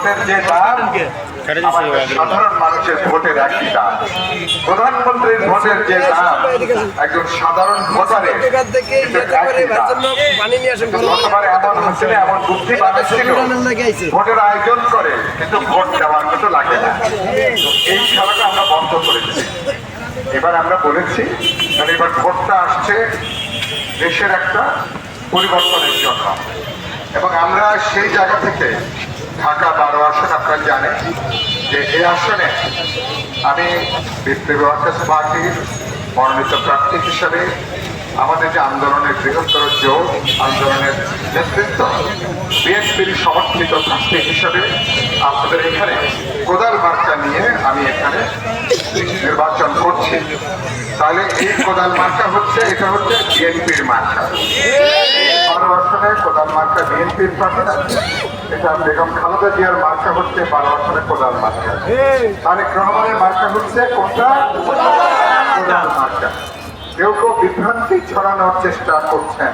ভোটের যে দাম সাধারণ মানুষের ভোটের একই দাম প্রধানমন্ত্রীর ভোটের যে দাম একজন সাধারণ ভোটারের গতবারে এমন হচ্ছিল এমন বুদ্ধি বানাচ্ছিল ভোটের আয়োজন করে কিন্তু ভোট দেওয়ার মতো লাগে না। এই খেলাটা আমরা বন্ধ করেছি এবার আমরা বলেছি মানে এবার ভোটটা আসছে দেশের একটা পরিবর্তনের জন্য। এবং আমরা সেই জায়গা থেকে ঢাকা বারো আসন আপনারা জানেন যে এই আসনে আমি বিপ্লবী ওয়ার্কার্স পার্টির মনোনীত প্রার্থী হিসাবে আমাদের যে আন্দোলনের বৃহত্তর জোট, আন্দোলনের নেতৃত্ব, বিএনপির সমর্থিত প্রার্থী হিসাবে আপনাদের এখানে কোদাল মার্কা নিয়ে আমি এখানে নির্বাচন করছি। তাহলে এই কোদাল মার্কা হচ্ছে, এটা হচ্ছে বিএনপির মার্কা। বারো আসনে কোদাল মার্কা বিএনপির প্রার্থী। এটা বেগম খালেদা জিয়ার মার্কা হচ্ছে বারো আসনের কোদাল মার্কা। তারেক রহমানের মার্কা হচ্ছে কোনটা? কোদাল মার্কা। কেউ কেউ বিভ্রান্তি ছড়ানোর চেষ্টা করছেন।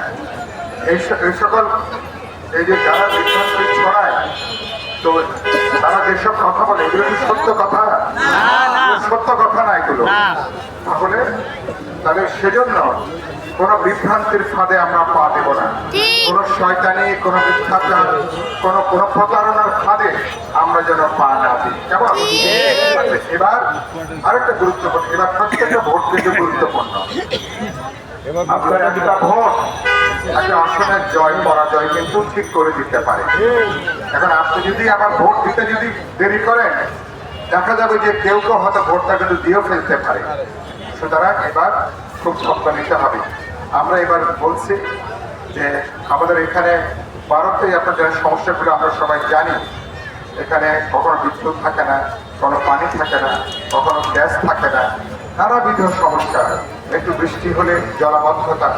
এই সকল এই যে যারা বিভ্রান্তি ছড়ায় তো তারা যেসব কথা বলে এগুলো কি সত্য কথা? সত্য কথা না এগুলো? তাহলে তাহলে সেজন্য কোন বিভ্রান্তির ফাঁদে আমরা পা দেব না। কোন শয়তানি কোন মিথ্যাচার কোন কোন প্রতারণার ফাঁদে আমরা যেন পা না দিই। কেমন? এবার আরেকটা গুরুত্বপূর্ণ এবার প্রত্যেকটা ভোট কিন্তু গুরুত্বপূর্ণ আপনার একটা ভোট। একটা আসনের জয়, পরাজয় কিন্তু ঠিক করে দিতে পারে। এখন আপনি যদি আবার ভোট দিতে যদি দেরি করেন, দেখা যাবে যে কেউ কেউ হয়তো ভোটটা কিন্তু দিয়েও ফেলতে পারে। সুতরাং এবার খুব যত্ন নিতে হবে। আমরা এবার বলছি যে আমাদের এখানে ভারতেই আপনাদের সমস্যাগুলো আমরা সবাই জানি। এখানে কখনো বিদ্যুৎ থাকে না কোনো পানি থাকে না, কখনো গ্যাস থাকে না। নানাবিধ সমস্যা। একটু বৃষ্টি হলে জলাবদ্ধতা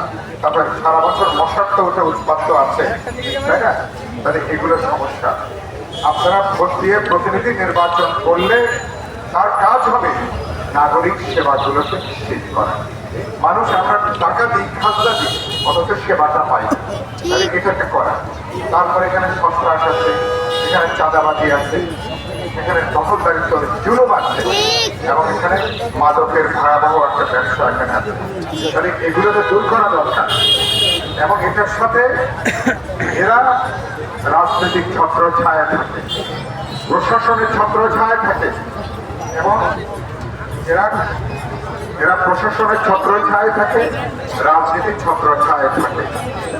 তারপরে সারা বছর মশার তো ওটা উৎপাদ আছে তাই না? তাহলে এগুলো সমস্যা। আপনারা ভোট দিয়ে প্রতিনিধি নির্বাচন করলে তার কাজ হবে নাগরিক সেবাগুলোকে নিশ্চিত করা। মানুষ আমরা টাকা দিই খাজনা দিই অথচ সেবাটা পাই। তাহলে এটাকে করা। তারপরে এখানে সন্ত্রাস আছে এখানে চাঁদাবাজি আছে এখানে দখলদারিত্ব জুলুম আছে এবং এখানে মাদকের ভয়াবহ একটা ব্যবসা এখানে আছে। তাহলে এগুলোকে দূর করা দরকার। এবং এটার সাথে এরা রাজনৈতিক ছত্র ছায়া থাকে প্রশাসনের ছত্র ছায়া থাকে। এবং এরা এরা প্রশাসনের ছত্র ছায় থাকে রাজনীতির ছত্র ছায় থাকে।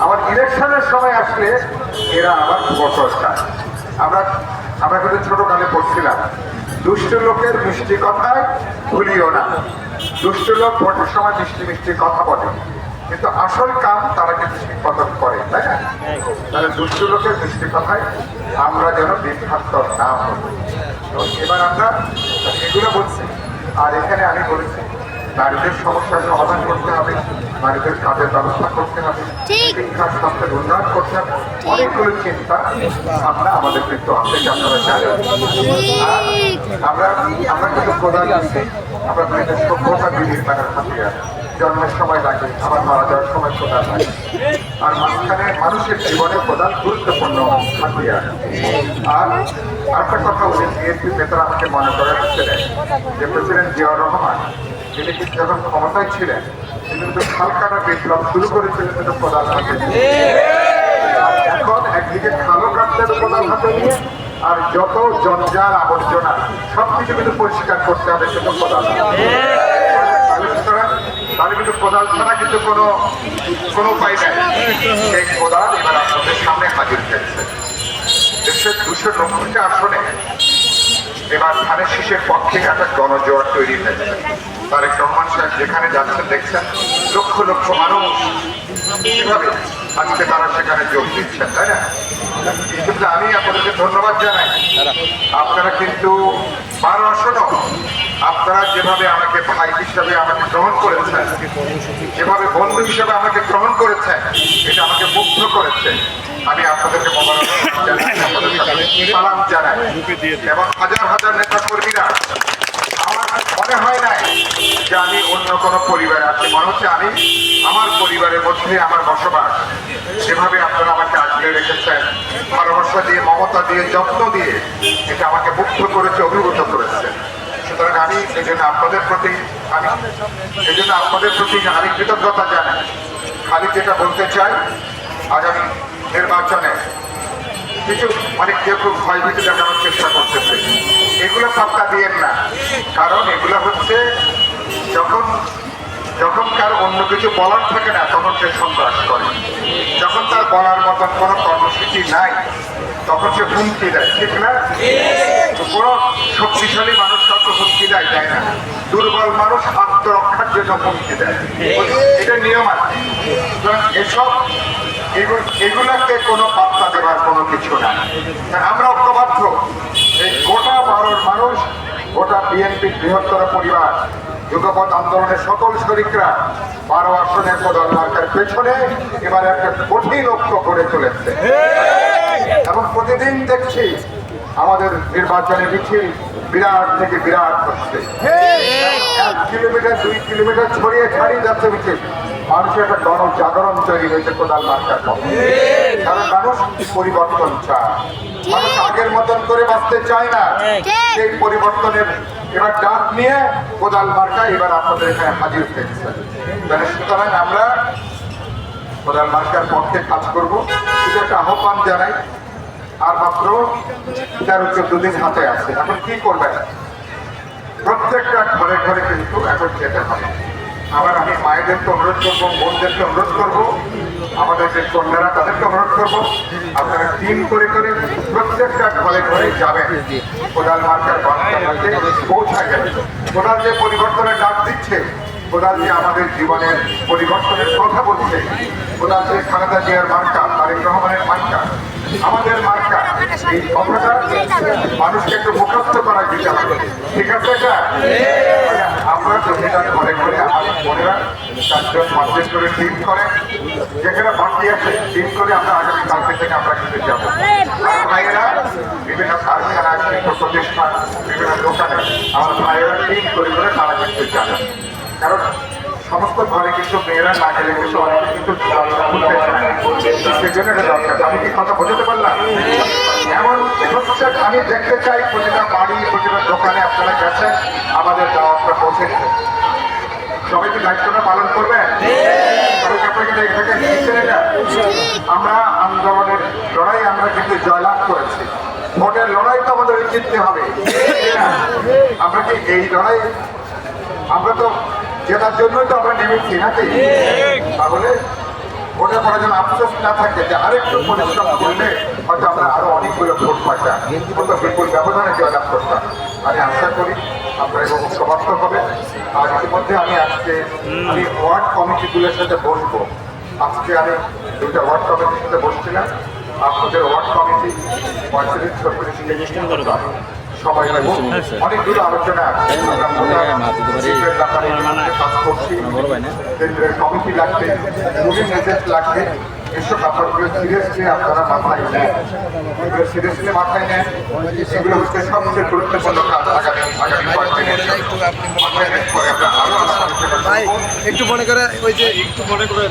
আবার ইলেকশনের সময় আসলে এরা আবার ভোটর আমরা আমরা কিন্তু ছোটকালে পড়ছিলাম। দুষ্ট লোকের মিষ্টি কথায় ভুলিও না। দুষ্ট লোক ভোটের সময় মিষ্টি মিষ্টি কথা বলে। কিন্তু আসল কাম তারা কিন্তু মতন করে, তাই না? তাহলে দুষ্ট লোকের মিষ্টি কথায় আমরা যেন বিভ্রান্ত না হই। এবার আমরা এগুলো বলছি। আর এখানে আমি বলেছি নারীদের সমস্যার সমাধান করতে হবে নারীদের কাজের ব্যবস্থা করতে হবে ঠিক। শিক্ষা স্বাস্থ্যের উন্নয়ন করতে হবে অনেকগুলো চিন্তা আমরা আমাদের কিন্তু আছে আপনারা জানেন আমরা আমরা কিন্তু প্রধান আছি আমরা কিন্তু সভ্যতা বিনির্মাণের হাতিয়ার জন্মের সময় লাগে আবার মারা যাওয়ার সময় প্রধান লাগে আর মাঝখানে মানুষের জীবনে প্রধান গুরুত্বপূর্ণ হাতিয়ার আর আরেকটা কথা উনি বিএনপি নেতারা আমাকে মনে করে যে প্রেসিডেন্ট জিয়াউর রহমান তিনি কিন্তু যখন ক্ষমতায় ছিলেন, তিনি কিন্তু খালকাটা বিপ্লব শুরু করেছিলেন কিন্তু প্রধান হাতে এখন একদিকে খালো কাটতে হবে প্রধান হাতে নিয়ে, আর যত জঞ্জাল, আবর্জনা, সবকিছু কিন্তু পরিষ্কার করতে হবে কিন্তু প্রধান। তাহলে কিন্তু কোদাল ছাড়া কিন্তু কোনো কোনো উপায় নেই। সেই কোদাল এবার আপনাদের সামনে হাজির হয়েছে। দেশের দুশো নব্বইটা আসনে এবার ধানের শীষের পক্ষে একটা গণজোয়ার তৈরি হয়েছে। তারেক রহমান সাহেব যেখানে যাচ্ছেন, দেখছেন, লক্ষ লক্ষ মানুষ আজকে তারা সেখানে যোগ দিচ্ছেন, তাই না? কিন্তু আমি আপনাদেরকে ধন্যবাদ জানাই। আপনারা কিন্তু বারো আসনও আপনারা যেভাবে আমাকে ভাই হিসাবে আমাকে গ্রহণ করেছেন, যেভাবে বন্ধু হিসাবে আমাকে গ্রহণ করেছেন, এটা আমাকে মুগ্ধ করেছে। আমি আপনাদেরকে মোবারকবাদ জানাই। সালাম জানাই। এবং হাজার হাজার নেতা কর্মীরা আমার মনে হয় নাই যে আমি অন্য কোনো পরিবারে আছি। মনে হচ্ছে আমি আমার পরিবারের মধ্যে আমার বসবাস। যেভাবে আপনারা আমাকে আগলে রেখেছেন। ভালোবাসা দিয়ে মমতা দিয়ে যত্ন দিয়ে এটা আমাকে মুগ্ধ করেছে অভিভূত করেছে। সুতরাং আমি এই জন্য আপনাদের প্রতি আমি এই জন্য আপনাদের প্রতি আমি কৃতজ্ঞতা জানাই। খালি যেটা বলতে চাই আগামী নির্বাচনে কিছু অনেক কেউ খুব ভয়ভীতি দেখানোর চেষ্টা করতেছে। এগুলো পাত্তা দিয়েন না। কারণ এগুলো হচ্ছে যখন যখন কার অন্য কিছু বলার থাকে না, তখন সে সন্ত্রাস করে। যখন তার বলার মতন কোনো কর্মসূচি নাই, তখন সে হুমকি দেয়। ঠিক না? কোনো শক্তিশালী মানুষ কাউকে হুমকি দেয় দেয় না। দুর্বল মানুষ আত্মরক্ষার জন্য হুমকি দেয়। এটা নিয়ম আছে। এসব এগুলাকে কোনো পাত্তা দেবার কোনো কিছু না আমরা ঐক্যবদ্ধ। এই গোটা বারোর মানুষ, গোটা বিএনপির বৃহত্তর পরিবার যুগপথ আন্দোলনের সকল শরিকরা বারো আসনের প্রধান মার্কের পেছনে এবার একটা কঠিন ঐক্য করে চলেছে এবং প্রতিদিন দেখছি আমাদের নির্বাচনে মিছিল বিরাট থেকে বিরাট হচ্ছে। এক কিলোমিটার, দুই কিলোমিটার ছড়িয়ে ছাড়িয়ে যাচ্ছে মিছিল মানুষের একটা গণ জাগরণ তৈরি হয়েছে কোদাল মার্কার পক্ষে কারণ মানুষ পরিবর্তন চায়। মানুষ আগের মতন করে বাঁচতে চায় না। সেই পরিবর্তনের এবার ডাক নিয়ে কোদাল মার্কা এবার আপনাদের এখানে হাজির হয়েছে তাহলে সুতরাং আমরা কোদাল মার্কার পক্ষে কাজ করব। শুধু একটা আহ্বান জানাই আর মাত্র তেরো চোদ্দ দিন হাতে আছে। এখন কি করবেন? প্রত্যেকটা ঘরে ঘরে কিন্তু এখন যেতে হবে। আবার আমি মায়েদেরকে অনুরোধ করব, বোনদেরকে অনুরোধ করব, আমাদের যে কন্যারা তাদেরকে অনুরোধ করব, আপনারা টিম করে করে প্রত্যেকটা ঘরে ঘরে যাবেন। কোদাল মার্কার বার্তাটাকে পৌঁছায় যাবে কোদাল যে পরিবর্তনের ডাক দিচ্ছে, কোদাল যে আমাদের জীবনের পরিবর্তনের কথা বলছে, কোদাল যে খালেদা জিয়ার মার্কা, তারেক রহমানের মার্কা, আমাদের মার্কা, এই কথাটা মানুষকে একটু মুখস্থ করা দিতে হবে ঠিক আছে। আমাদের বোনেরা চারজন পাঁচজন করে টিম করে, যেখানে বাকি করে আমরা আগামী থেকে আমরা বিভিন্ন কারখানা শিল্প বিভিন্ন দোকানে আমার ভাইয়েরা টিম করে করে তারা যাবে। কারণ সমস্ত ঘরে কিন্তু মেয়েরা না গেলে কিন্তু অনেকে না। সেজন্য দরকার। আমি কি কথা বোঝাতে পারলাম? এমন প্রত্যেক আমি দেখতে চাই প্রতিটা বাড়ি, প্রতিটা দোকানে আপনারা গেছেন, আমাদের দাওয়াতটা পৌঁছে সবাই কি দায়িত্বটা পালন করবেন? আমরা আন্দোলনের লড়াই আমরা কিন্তু জয়লাভ করেছি। ভোটের লড়াই তো আমাদের জিততে হবে। আমরা কি এই লড়াই, আমরা তো জেতার জন্যই তো আমরা নেমেছি নাকি? তাহলে ভোটের পরে যেন আফসোস না থাকে যে আরেকটু পরিশ্রম করলে হয়তো আমরা আরও অনেকগুলো ভোট পাইতাম বিপুল ব্যবধানে জয়লাভ করতাম। আমি আশা করি আপনারা এবং সমর্থ হবে আর ইতিমধ্যে আমি আজকে আমি ওয়ার্ড কমিটিগুলোর সাথে বসবো। আজকে আমি দুইটা ওয়ার্ড কমিটির সাথে বসছিলাম। আপনাদের ওয়ার্ড কমিটি পঁয়ত্রিশ ছত্রিশ সবাই অনেকগুলো আলোচনা। কমিটি লাগবে মুভিং এজেন্ট লাগবে। এসব ব্যাপারগুলো সিরিয়াসলি আপনারা মাথায় নেন এগুলো সিরিয়াসলি মাথায় নেন এগুলো হচ্ছে সবচেয়ে গুরুত্বপূর্ণ কাজ আগামী আগামী একটু মনে করে ওই যে একটু মনে করে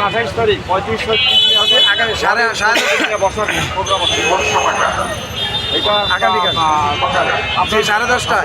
আঠাইশ তারিখ পঁয়ত্রিশ আগামী সাড়ে সাড়ে কোন সময়টা এটা আগামীকাল। সকালে সাড়ে দশটা